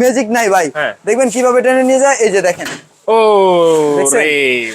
Magic নাই ভাই। হ্যাঁ। দেখবেন কীভাবে টেনে নিয়ে যায় এই যে দেখেন। ও রে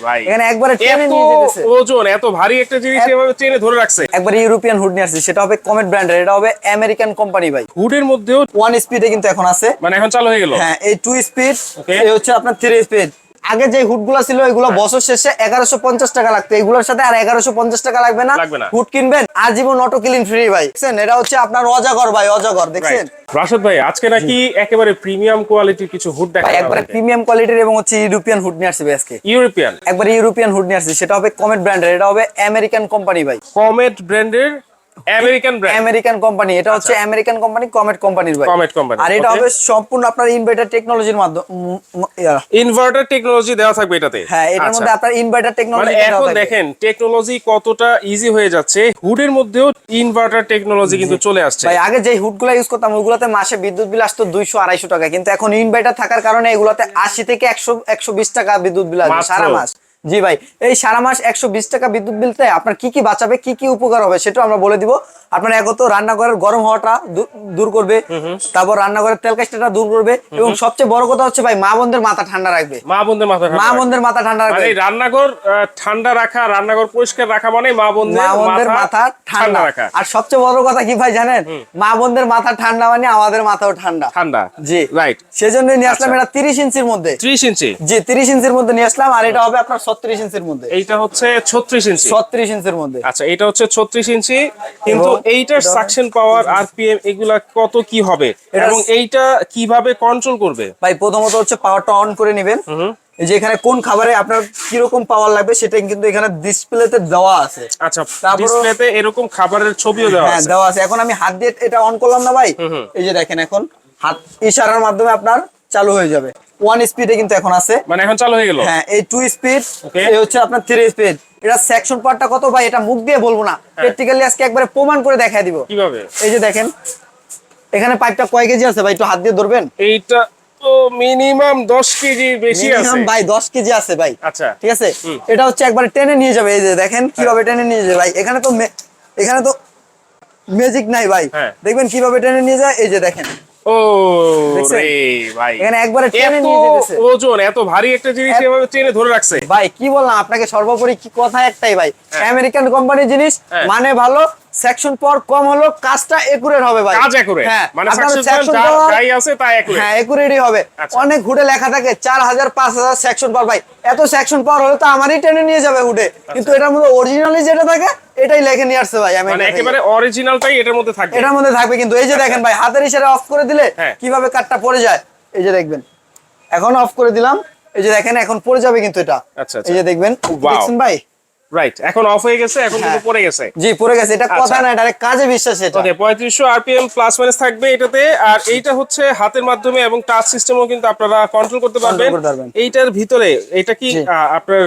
ভাই। এখানে একবারে টেনে নিয়ে যেতেছে। ওজন এত ভারী একটা জিনিস এভাবে ধরে রাখছে। একবার ইউরোপিয়ান হুড নিয়ে আসছে। সেটা হবে কমেট ব্র্যান্ডের এটা হবে আমেরিকান কোম্পানি ভাই। হুডের মধ্যেও ওয়ান স্পিডে কিন্তু এখন আছে। মানে এখন চালু হয়ে গেল? হ্যাঁ এই টু স্পিড এই হচ্ছে আপনার থ্রি স্পিড আগে যে হুডগুলো ছিল এগুলো বছর শেষে এগারোশো পঞ্চাশ টাকা লাগতো। এগুলোর সাথে আর এগারোশো পঞ্চাশ টাকা লাগবে না। হুড কিনবেন আজীবন অটো ক্লিন ফ্রি ভাই। দেখছেন? এটা হচ্ছে আপনার অজাগর ভাই অজাগর। দেখছেন? রাশদ ভাই আজকে নাকি একেবারে প্রিমিয়াম কোয়ালিটির কিছু হুড দেখা একবারে প্রিমিয়াম কোয়ালিটির এবং হচ্ছে ইউরোপিয়ান হুড নিয়ে আসছে আজকে। ইউরোপিয়ান একবারে ইউরোপিয়ান হুড নিয়ে আসছে। সেটা হবে কমেট ব্র্যান্ডের এটা হবে আমেরিকান কোম্পানি ভাই। কমেট ব্র্যান্ডের আমেরিকান ব্র্যান্ড আমেরিকান কোম্পানি এটা হচ্ছে আমেরিকান কোম্পানি কমেট কোম্পানির ভাই Comet company, আর এটা হবে সম্পূর্ণ আপনার ইনভার্টার টেকনোলজির মাধ্যমে ইনভার্টার টেকনোলজি দেওয়া থাকবে এটাতে? হ্যাঁ এটার আচ্ছা। মধ্যে আপনার ইনভার্টার মানে টেকনোলজি এখন দেখেন টেকনোলজি কতটা ইজি হয়ে যাচ্ছে। হুডের মধ্যেও ইনভার্টার টেকনোলজি কিন্তু চলে আসছে। ভাই আগে যে হুডগুলো ইউজ করতাম ওগুলোতে মাসে বিদ্যুৎ বিল আসতো দুইশো আড়াইশো টাকা। কিন্তু এখন ইনভার্টার থাকার কারণে এগুলোতে আশি থেকে একশো একশো বিশ টাকা বিদ্যুৎ বিল আসবে সারা মাস। জি ভাই এই সারা মাস একশো বিশ টাকা বিদ্যুৎ বিলতে আপনার কি কি বাঁচাবে কি কি উপকার হবে সেটা আমরা বলে দিব। আপনার একত রান্নাঘরের গরম হওয়াটা দূর- করবে। তারপর রান্নাঘরের তেল কাজটা দূর করবে এবং সবচেয়ে বড় কথা হচ্ছে ভাই মা বোনদের মাথা ঠান্ডা রাখবে। মা বোনদের মাথা মা। বোনদের মাথা ঠান্ডা রাখবে। মানে রান্নাঘর ঠান্ডা রাখা রান্নাঘর পরিষ্কার রাখা মানে মা বোনদের বোনদের মাথা ঠান্ডা। রাখা। আর সবচেয়ে বড় কথা কি ভাই জানেন? মা বোনদের মাথা ঠান্ডা মানে আমাদের মাথাও ঠান্ডা। ঠান্ডা। জি। রাইট সেজন্য নিয়ে আসলাম আচ্ছা। এটা তিরিশ ইঞ্চির মধ্যে। ত্রিশ ইঞ্চি। জি তিরিশ ইঞ্চির মধ্যে নিয়ে আসলাম আর এটা হবে আপনার ছত্রিশ ইঞ্চির মধ্যে। এইটা হচ্ছে ছত্রিশ ইঞ্চি। ছত্রিশ ইঞ্চির মধ্যে। আচ্ছা এটা হচ্ছে ছত্রিশ ইঞ্চি কিন্তু এইটার সাকশন পাওয়ার আরপিএম এগুলা কত কি হবে? এবং এইটা কীভাবে কন্ট্রোল করবে? ভাই প্রথমত হচ্ছে পাওয়ারটা অন করে নেবেন। যে এখানে কোন খাবারে আপনার কীরকম পাওয়ার লাগবে সেটা কিন্তু এখানে ডিসপ্লেতে দেওয়া আছে। আচ্ছা ডিসপ্লেতে এরকম খাবারের ছবিও দেওয়া হ্যাঁ আছে। দেওয়া আছে। এখন আমি হাত দিয়ে এটা অন করলাম না ভাই? এই যে দেখেন এখন হাত ইশারার মাধ্যমে আপনার চালু হয়ে যাবে। ওয়ান স্পিডে কিন্তু এখন আছে। মানে এখন চালু হয়ে গেল? হ্যাঁ এই টু স্পিড. এই হচ্ছে আপনার থ্রি স্পিড এটা সেকশন পার্টটা কত ভাই? এটা মুখ দিয়ে বলব না। হ্যাঁ। প্র্যাকটিক্যালি আজকে একবারে প্রমাণ করে দেখাই দিব। কীভাবে? এই যে দেখেন এখানে পাইপটা কয় কেজি আছে ভাই? একটু হাত দিয়ে ধরবেন? এইটা তো মিনিমাম দশ কেজি বেশি আছে। ভাই দশ কেজি আছে ভাই। আচ্ছা। ঠিক আছে? এটা হচ্ছে একবারে টেনে নিয়ে যাবে। এই যে দেখেন কীভাবে টেনে নিয়ে যাবে ভাই? এখানে তো এখানে তো ম্যাজিক নাই ভাই। হ্যাঁ। দেখবেন কীভাবে টেনে নিয়ে যায়? এই যে দেখেন। ও? রে ভাই। এখানে একবারে টেনে এত নিয়ে যেতেছে। ওজন এত ভারী একটা জিনিস এত- এভাবে টেনে ধরে রাখছে। ভাই কি বললাম আপনাকে সর্বোপরি কি কথা একটাই ভাই। আমেরিকান কোম্পানির জিনিস হ্যাঁ। মানে ভালো সেকশন পর কম হলো কাজটা একুরেট হবে ভাই। কাজ একরে হ্যাঁ মানে সাকসেস যাই আছে তা একরে হ্যাঁ একুরেটই হবে। আচ্ছা। অনেক হুডে লেখা থাকে চার হাজার পাঁচ হাজার সেকশন পাওয়ার ভাই এত সেকশন পাওয়ার হলে তো আমারই টেনে নিয়ে যাবে হুডে। কিন্তু এটার মধ্যে অরিজিনালি যেটা থাকে এটাই লেখে নিয়ে আসছে ভাই আচ্ছা। মানে। একেবারে অরিজিনালটাই এটার মধ্যে থাকবে। এটার মধ্যে থাকবে কিন্তু এই যে দেখেন ভাই হাতের ইশারা অফ করে দিলে হ্যাঁ। কীভাবে কাটটা পড়ে যায়? এই যে দেখবেন এখন অফ করে দিলাম। এই যে দেখেন এখন পড়ে যাবে কিন্তু এটা। আচ্ছা, আচ্ছা। এই যে দেখবেন দেখছেন ভাই? রাইট এখন অফ হয়ে গেছে এখন কিন্তু হ্যাঁ। পড়ে গেছে জি পড়ে গেছে এটা কথা আচ্ছা। না ডাইরেক্ট কাজে বিশ্বাস এটা ওকে পঁয়ত্রিশশো আরপিএম প্লাস মাইনাস থাকবে এটাতে আর এইটা হচ্ছে হাতের মাধ্যমে এবং টাচ সিস্টেমও কিন্তু আপনারা কন্ট্রোল করতে পারবেন এইটার ভিতরে এটা কি। আপনার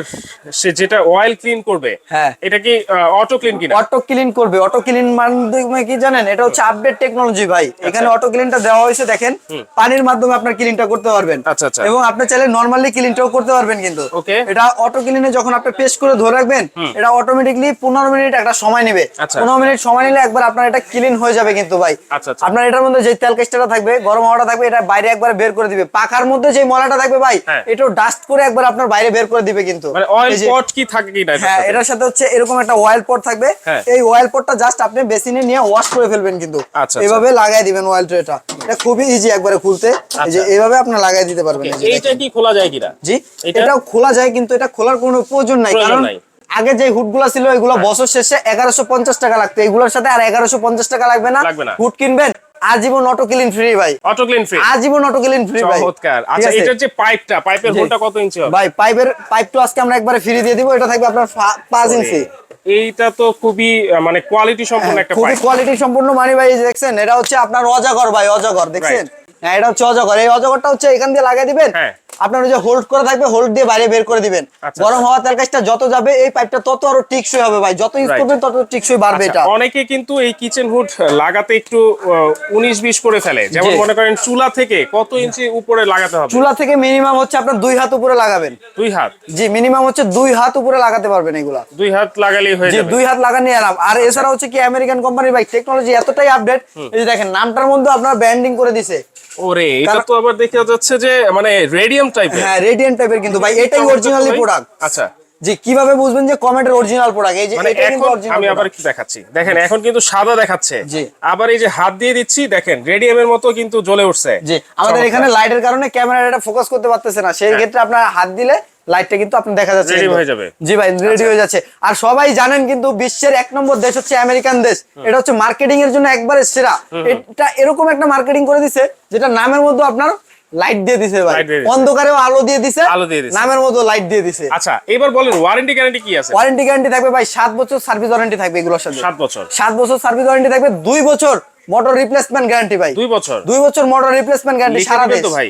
সে যেটা অয়েল ক্লিন করবে হ্যাঁ। এটা কি অটো ক্লিন কিনা অটো ক্লিন করবে অটো ক্লিন মানে কি জানেন এটা হচ্ছে আপডেট টেকনোলজি ভাই আচ্ছা। এখানে অটো ক্লিনটা দেওয়া হয়েছে দেখেন পানির মাধ্যমে আপনার ক্লিনটা করতে পারবেন আচ্ছা, আচ্ছা। এবং আপনি চাইলে নরমালি ক্লিনটাও করতে পারবেন কিন্তু Okay. এটা অটো ক্লিনে যখন আপনি পেস্ট করে ধরে রাখবেন এটা অটোমেটিকলি পনেরো মিনিট একটা সময় নেবে আচ্ছা। পনেরো মিনিট সময় নিলে একবার আপনার এটা ক্লিন হয়ে যাবে কিন্তু ভাই আচ্ছা, আচ্ছা। আপনার এটার মধ্যে যে তেল কেস্টাটা থাকবে গরম হাওয়াটা থাকবে এটা বাইরে একবার বের করে দিবে পাখার মধ্যে যে ময়লাটা থাকবে ভাই হ্যাঁ। এটাও ডাস্ট করে একবার আপনার বাইরে বের করে দিবে কিন্তু মানে হ্যাঁ সাথে? এটার সাথে হচ্ছে এরকম একটা অয়েল পট থাকবে হ্যাঁ। এই অয়েল পটটা জাস্ট আপনি বেসিনে নিয়ে ওয়াশ করে ফেলবেন কিন্তু আচ্ছা, এইভাবে লাগাই দিবেন অয়েল ট্রেটা এটা খুবই ইজি একবারে খুলতে এই যে আচ্ছা। এইভাবে আপনি লাগাই দিতে পারবেন এই এইটা কি খোলা যায় কিনা জি এটা? এটাও খোলা যায় কিন্তু এটা খোলার কোনো প্রয়োজন নাই কারণ। আগে যে হুডগুলো ছিল এগুলো বছর শেষে এগারোশো পঞ্চাশ টাকা লাগতো। এগুলোর সাথে আর এগারোশো পঞ্চাশ টাকা লাগবে না। হুড কিনবেন আজীবন অটো ক্লিন ফ্রি ভাই। অটো ক্লিন ফ্রি আজীবন অটো ক্লিন ফ্রি ভাই। চমৎকার। আচ্ছা? এটার যে পাইপটা পাইপের হোলটা কত ইঞ্চি হবে? ভাই পাইপের পাইপ তো আজকে আমরা একবারে ফ্রি দিয়ে দিব। এটা থাকবে আপনার ফা- পাঁচ ইঞ্চি এইটা তো খুবই মানে কোয়ালিটি সম্পন্ন একটা খুবই কোয়ালিটি সম্পূর্ণ মানি ভাই দেখছেন এটা হচ্ছে আপনার অজাগর ভাই অজাগর দেখছেন? হ্যাঁ এটা হচ্ছে অজগর। এই অজগরটা হচ্ছে এখান দিয়ে লাগাই দিবেন। হ্যাঁ। আপনার ওই যে হোল্ড করা থাকবে হোল্ড দিয়ে বাইরে বের করে দিবেন। আচ্ছা, গরম হওয়া তেল কাজটা যত যাবে এই পাইপটা তত আরও টিকসই হবে ভাই। যত ইউজ করবেন তত টিকসই বাড়বে আচ্ছা, এটা। অনেকে কিন্তু এই কিচেন হুড লাগাতে একটু উনিশ বিশ করে ফেলে। যেমন মনে করেন চুলা থেকে কত ইঞ্চি উপরে লাগাতে হবে? চুলা থেকে মিনিমাম হচ্ছে আপনার দুই হাত উপরে লাগাবেন। দুই হাত? জি মিনিমাম হচ্ছে দুই হাত উপরে লাগাতে পারবেন এগুলা। দুই হাত লাগালেই হয়ে জি যাবে। দুই হাত লাগানি আরাম। আর এছাড়া হচ্ছে কি আমেরিকান কোম্পানির বাইক টেকনোলজি এতটাই আপডেট এই দেখেন নামটার মধ্যে আপনার ব্র্যান্ডিং করে দিছে। ওরে এটা তো আবার দেখা যাচ্ছে যে মানে রেডিয়াম টাইপের হ্যাঁ টাইপের কিন্তু ভাই এটাই অরিজিনালি প্রোডাক্ট আচ্ছা। জি কীভাবে বুঝবেন যে কমেন্টের অরিজিনাল প্রোডাক্ট এই যে মানে এটা কিন্তু অরিজিনাল আমি আবার কি দেখাচ্ছি। দেখেন এখন কিন্তু সাদা দেখাচ্ছে। আবার এই যে হাত দিয়ে দিচ্ছি দেখেন রেডিয়ামের মতো কিন্তু জ্বলে উঠছে। জি আমাদের এখানে লাইটের কারণে ক্যামেরা এটা ফোকাস করতে পারতেছে না। সেই ক্ষেত্রে আপনার হাত দিলে লাইটটা কিন্তু আপনি দেখা যাচ্ছে কিন্তু। হয়ে যাবে। জি ভাই রেডি হয়ে যাচ্ছে। আর সবাই জানেন কিন্তু বিশ্বের এক নম্বর দেশ হচ্ছে আমেরিকান দেশ। এটা হচ্ছে মার্কেটিং এর জন্য একবারে সেরা। এটা এরকম একটা মার্কেটিং করে দিছে যেটা নামের মধ্যে আপনার লাইট দিয়ে দিছে ভাই। অন্ধকারেও আলো দিয়ে দিছে। আলো দিয়ে দিছে। নামের মধ্যে লাইট দিয়ে দিছে। আচ্ছা এবার বলেন ওয়ারেন্টি গ্যারান্টি কি আছে? ওয়ারেন্টি গ্যারান্টি থাকবে ভাই সাত বছর সার্ভিস ওয়ারেন্টি থাকবে এগুলোর সাথে। সাত বছর। সাত বছর সার্ভিস ওয়ারেন্টি থাকবে দুই বছর মোটর রিপ্লেসমেন্ট গ্যারান্টি ভাই। দুই বছর? দুই বছর মোটর রিপ্লেসমেন্ট গ্যারান্টি সারা দেশ। ভাই।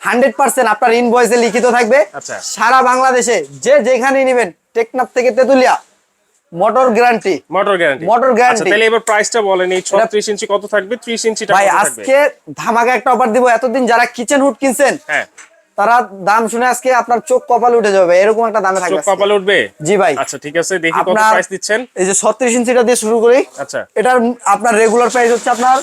হান্ড্রেড পার্সেন্ট আপনার ইনভয়েসে লিখিত থাকবে। আচ্ছা। সারা বাংলাদেশে যে যেখানে নেবেন টেকনাফ থেকে Tetulia motor guarantee motor guarantee motor. আচ্ছা তাহলে এবার প্রাইসটা বলেন এই 36 ইঞ্চি কত থাকবে? 30 ইঞ্চিটা ভাই আজকে ধামাকা একটা অফার দিব। এতদিন যারা কিচেন হুড কিনছেন হ্যাঁ। তারা দাম শুনে আজকে আপনার চোখ কপাল উঠে যাবে। এরকম একটা দামে থাকবে চোখ কপাল উঠবে? জি ভাই। আচ্ছা ঠিক আছে দেখি কত প্রাইস দিচ্ছেন। এই যে ছত্রিশ ইঞ্চিটা দিয়ে শুরু করি। আচ্ছা। এটার আপনার রেগুলার প্রাইস হচ্ছে আপনার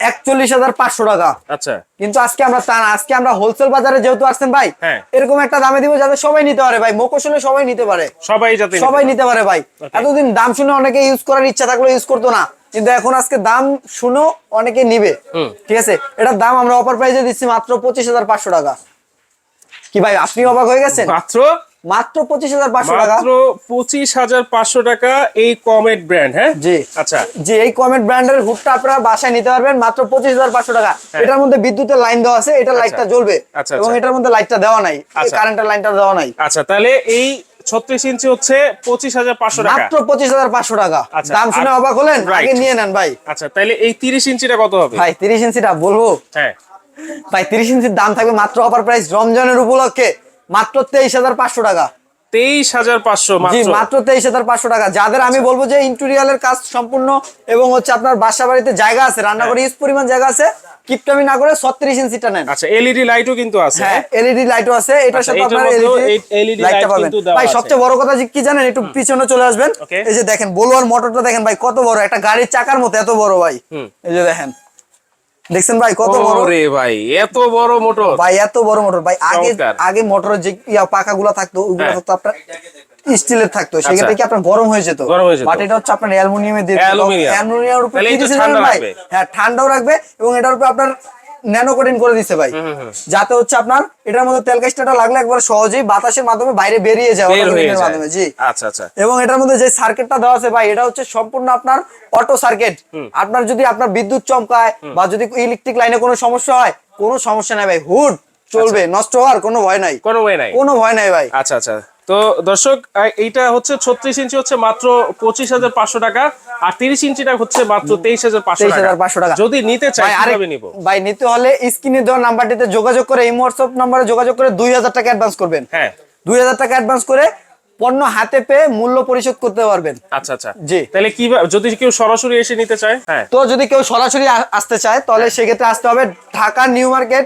একচল্লিশ হাজার পাঁচশো টাকা। আচ্ছা। কিন্তু আজকে আমরা তা আজকে আমরা হোলসেল বাজারে যেহেতু আসছেন ভাই হ্যাঁ। এরকম একটা দামে দিব যাতে সবাই নিতে পারে ভাই মোকসলে সবাই নিতে পারে। সবাই যাতে সবাই নিতে পারে ভাই। এতদিন দাম শুনে অনেকে ইউজ করার ইচ্ছা থাকলেও ইউজ করতো না কিন্তু এখন আজকে দাম শুনেও অনেকে নিবে। ঠিক আছে? এটার দাম আমরা অফার প্রাইসে দিচ্ছি মাত্র পঁচিশ হাজার পাঁচশো টাকা। কি ভাই আপনি অবাক হয়ে গেছেন? মাত্র মাত্র পঁচিশ হাজার পাঁচশো টাকা। মাত্র পঁচিশ হাজার পাঁচশো টাকা এই কমেট ব্র্যান্ড হ্যাঁ? জি। আচ্ছা। যে এই কমেট ব্র্যান্ডের হুডটা আপনারা বাসায় নিতে পারবেন মাত্র পঁচিশ হাজার পাঁচশো টাকা। এটার মধ্যে বিদ্যুতের লাইন দেওয়া আছে এটা লাইটটা জ্বলবে আচ্ছা, এবং আচ্ছা। এটার মধ্যে লাইটটা দেওয়া নাই আচ্ছা। কারেন্টের লাইনটা দেওয়া নাই। আচ্ছা তাহলে এই ছত্রিশ ইঞ্চি হচ্ছে পঁচিশ হাজার পাঁচশো টাকা। মাত্র পঁচিশ হাজার পাঁচশো টাকা। আচ্ছা, দাম শুনে অবাক হলেন. আগে নিয়ে নেন ভাই। আচ্ছা তাহলে এই তিরিশ ইঞ্চিটা কত হবে? ভাই তিরিশ ইঞ্চিটা বলব। হ্যাঁ। ভাই তিরিশ ইঞ্চির দাম থাকবে মাত্র অফার প্রাইস রমজানের উপলক্ষে। মাত্র তেইশ হাজার পাঁচশো টাকা। তেইশ হাজার পাঁচশো মাত্র। তেইশ হাজার পাঁচশো টাকা। যাদের আমি বলব যে ইন্টেরিয়ালের কাজ সম্পূর্ণ এবং হচ্ছে আপনার বাসা বাড়িতে জায়গা আছে রান্না করে ইউজ পরিমাণ জায়গা আছে কিপটামি না করে ছত্রিশ ইঞ্চিটা নেন। আচ্ছা এলইডি লাইটও কিন্তু আছে। হ্যাঁ এলইডি লাইটও আছে। এটার সাথে আপনার এলইডি লাইটটা পাবেন। ভাই সবচেয়ে বড় কথা যে কি জানেন? একটু পিছনে চলে আসবেন। এই যে দেখেন বলুয়ার মোটরটা দেখেন ভাই কত বড়। একটা গাড়ির চাকার মতো এত বড় ভাই। এই যে দেখেন। দেখছেন ভাই কত বড়? রে ভাই এত বড় মোটর। ভাই এত বড় মোটর। ভাই আগে আগে মোটরের যে পাকাগুলো থাকতো ওগুলো তো থাকতো আপনার স্টিলের থাকতো সেক্ষেত্রে কি আপনার গরম হয়ে যেত? বাট এটা হচ্ছে আপনার অ্যালুমিনিয়ামে দিয়ে অ্যালুমিনিয়াম। অ্যালুমিনিয়ামের উপরে হ্যাঁ ঠান্ডাও রাখবে এবং এটার উপরে আপনার ন্যানো কোটিং করে দিছে ভাই। যাতে হচ্ছে আপনার এটার মধ্যে তেল কাস্টাটা লাগলে একবার সহজেই বাতাসের মাধ্যমে বাইরে বেরিয়ে যায়। মাধ্যমে জি। আচ্ছা আচ্ছা। এবং এটার মধ্যে যে সার্কিটটা দেওয়া আছে ভাই এটা হচ্ছে সম্পূর্ণ আপনার অটো সার্কিট আপনার যদি আপনার বিদ্যুৎ চমকায় বা যদি ইলেকট্রিক লাইনে কোনো সমস্যা হয় কোনো সমস্যা নাই ভাই। হুড চলবে নষ্ট হওয়ার কোনো ভয় নাই। কোনো ওয়ে নাই। কোনো ভয় নাই ভাই। আচ্ছা আচ্ছা। তো দর্শক এইটা হচ্ছে ছত্রিশ ইঞ্চি হচ্ছে মাত্র পঁচিশ হাজার পাঁচশো টাকা আর তিরিশ ইঞ্চিটা হচ্ছে মাত্র তেইশ হাজার পাঁচশো টাকা। যদি নিতে চাই কীভাবে নিব? ভাই নিতে হলে স্ক্রিনে দেওয়া নাম্বারটিতে যোগাযোগ করে এই হোয়াটসঅ্যাপ নাম্বারে যোগাযোগ করে দুই হাজার টাকা অ্যাডভান্স করবেন। হ্যাঁ। দুই হাজার টাকা অ্যাডভান্স করে পণ্য হাতে পেয়ে মূল্য পরিশোধ করতে পারবেন। আচ্ছা আচ্ছা। জি। তাহলে কি যদি কেউ সরাসরি এসে নিতে চায় হ্যাঁ। তো যদি কেউ সরাসরি আসতে চায় তাহলে সেক্ষেত্রে আসতে হবে Dhaka new market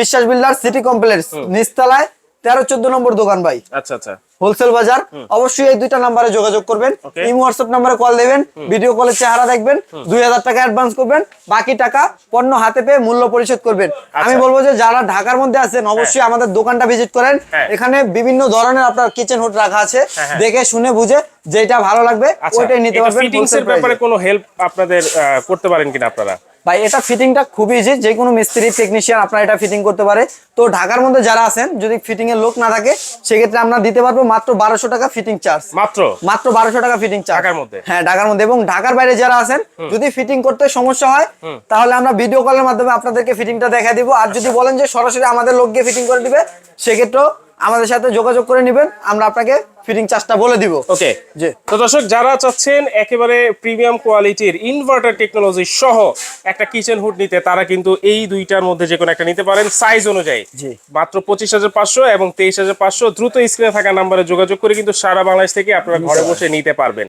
Biswas builder city complex নিচতলায় তেরো চোদ্দ নম্বর দোকান ভাই। আচ্ছা আচ্ছা। হোলসেল বাজার। অবশ্যই এই দুইটা নাম্বারে যোগাযোগ করবেন. এই হোয়াটসঅ্যাপ নাম্বারে কল দেবেন। ভিডিও কলের চেহারা দেখবেন। দুই হাজার টাকা অ্যাডভান্স করবেন। বাকি টাকা পণ্য হাতে পেয়ে মূল্য পরিশোধ করবেন। আমি বলব যে যারা ঢাকার মধ্যে আছেন অবশ্যই আমাদের দোকানটা ভিজিট করেন। হ্যাঁ। এখানে বিভিন্ন ধরনের আপনার কিচেন হুড রাখা আছে। হ্যাঁ, হ্যাঁ। দেখে শুনে বুঝে যেটা ভালো লাগবে আচ্ছা। ওইটাই নিতে পারবেন ফিটিংস এর ব্যাপারে কোনো হেল্প আপনাদের করতে পারেন কিনা আপনারা? ভাই এটা ফিটিংটা খুব ইজি যে কোনো মিস্ত্রি টেকনিশিয়ান আপনার এটা ফিটিং করতে পারে। তো ঢাকার মধ্যে যারা আছেন যদি ফিটিং এর লোক না থাকে সেক্ষেত্রে আমরা দিতে পারব মাত্র বারোশো টাকা ফিটিং চার্জ মাত্র? মাত্র বারোশো টাকা ফিটিং চার্জ ঢাকার মধ্যে? হ্যাঁ ঢাকার মধ্যে। এবং ঢাকার বাইরে যারা আছেন যদি ফিটিং করতে সমস্যা হয় তাহলে আমরা ভিডিও কলের মাধ্যমে আপনাদেরকে ফিটিংটা দেখা দিব। আর যদি বলেন যে সরাসরি আমাদের লোক গিয়ে ফিটিং করে দিবে সেক্ষেত্রেও আমাদের সাথে যোগাযোগ করে নেবেন আমরা আপনাকে ফিটিং চার্জটা বলে দিব। ওকে। জি। তো দর্শক যারা চাচ্ছেন একেবারে প্রিমিয়াম কোয়ালিটির ইনভার্টার টেকনোলজি সহ একটা কিচেন হুড নিতে তারা কিন্তু এই দুইটার মধ্যে যে কোনো একটা নিতে পারেন সাইজ অনুযায়ী। জি। মাত্র পঁচিশ হাজার পাঁচশো এবং তেইশ হাজার পাঁচশো দ্রুত স্ক্রিনে থাকা নাম্বারে যোগাযোগ করে কিন্তু সারা বাংলাদেশ থেকে আপনারা ঘরে বসে নিতে পারবেন।